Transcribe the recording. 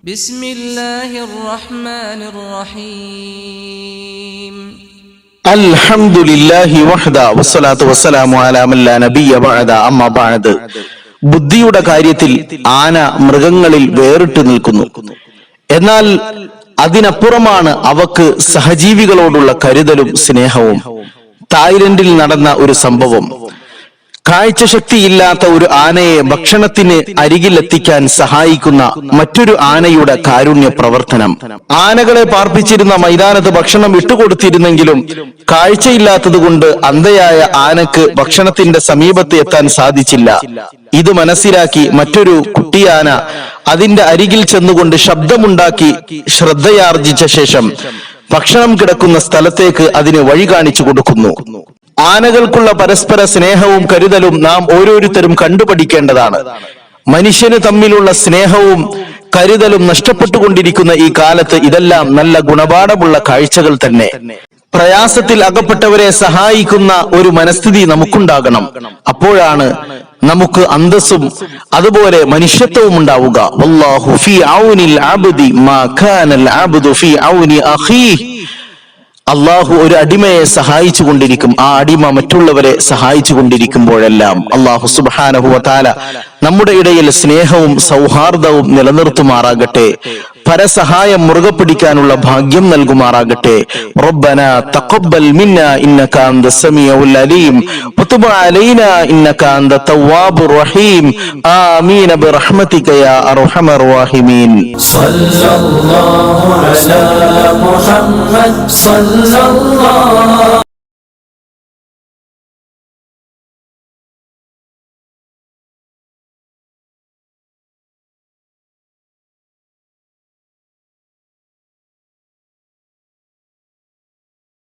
بسم الله الرحمن الرحيم الحمد لله وحده والصلاة والسلام على من لا نبي بعد أما بعد ബുദ്ധിയുടെ കാര്യത്തിൽ ആന മൃഗങ്ങളിൽ വേറിട്ട് നിൽക്കുന്നു എന്നാൽ അതിനപ്പുറമാണ് അവക്ക് സഹജീവികളോടുള്ള കരുതലും സ്നേഹവും തായ്ലൻഡിൽ നടന്ന ഒരു സംഭവം കാഴ്ചശക്തിയില്ലാത്ത ഒരു ആനയെ ഭക്ഷണത്തിന് അരികിലെത്തിക്കാൻ സഹായിക്കുന്ന മറ്റൊരു ആനയുടെ കാരുണ്യ പ്രവർത്തനം. ആനകളെ പാർപ്പിച്ചിരുന്ന മൈതാനത്ത് ഭക്ഷണം വിട്ടുകൊടുത്തിരുന്നെങ്കിലും കാഴ്ചയില്ലാത്തതുകൊണ്ട് അന്ധയായ ആനക്ക് ഭക്ഷണത്തിന്റെ സമീപത്ത് എത്താൻ സാധിച്ചില്ല. ഇത് മനസ്സിലാക്കി മറ്റൊരു കുട്ടിയാന അതിന്റെ അരികിൽ ചെന്നുകൊണ്ട് ശബ്ദമുണ്ടാക്കി ശ്രദ്ധയാർജിച്ച ശേഷം ഭക്ഷണം കിടക്കുന്ന സ്ഥലത്തേക്ക് അതിന് വഴി കാണിച്ചു കൊടുക്കുന്നു. ആനകൾക്കുള്ള പരസ്പര സ്നേഹവും കരുതലും നാം ഓരോരുത്തരും കണ്ടുപഠിക്കേണ്ടതാണ്. മനുഷ്യന് തമ്മിലുള്ള സ്നേഹവും കരുതലും നഷ്ടപ്പെട്ടുകൊണ്ടിരിക്കുന്ന ഈ കാലത്ത് ഇതെല്ലാം നല്ല ഗുണപാഠമുള്ള കാഴ്ചകൾ തന്നെ. പ്രയാസത്തിൽ അകപ്പെട്ടവരെ സഹായിക്കുന്ന ഒരു മനസ്ഥിതി നമുക്കുണ്ടാകണം. അപ്പോഴാണ് നമുക്ക് അന്തസ്സും അതുപോലെ മനുഷ്യത്വവും ഉണ്ടാവുക. അള്ളാഹു ഒരു അടിമയെ സഹായിച്ചു കൊണ്ടിരിക്കും ആ അടിമ മറ്റുള്ളവരെ സഹായിച്ചു കൊണ്ടിരിക്കുമ്പോഴെല്ലാം അള്ളാഹു സുബാനഹുവ താല നമ്മുടെ ഇടയിൽ സ്നേഹവും സൗഹാർദ്ദവും നിലനിർത്തുമാറാകട്ടെ. പരസഹായം മുറുകെ പിടിക്കാനുള്ള ഭാഗ്യം നൽകുമാറാകട്ടെ. റബ്ബന തഖബ്ബൽ മിന്ന ഇന്നക അന്ത സമീഉൽ അലീം. വതുബ് അലൈന ഇന്നക അന്ത തവ്വാബുർ റഹീം. ആമീൻ ബിറഹ്മതിക യാ അർഹമർ റഹീമീൻ സല്ലല്ലാഹു അലാ മുഹമ്മദ് സല്ലല്ലാഹു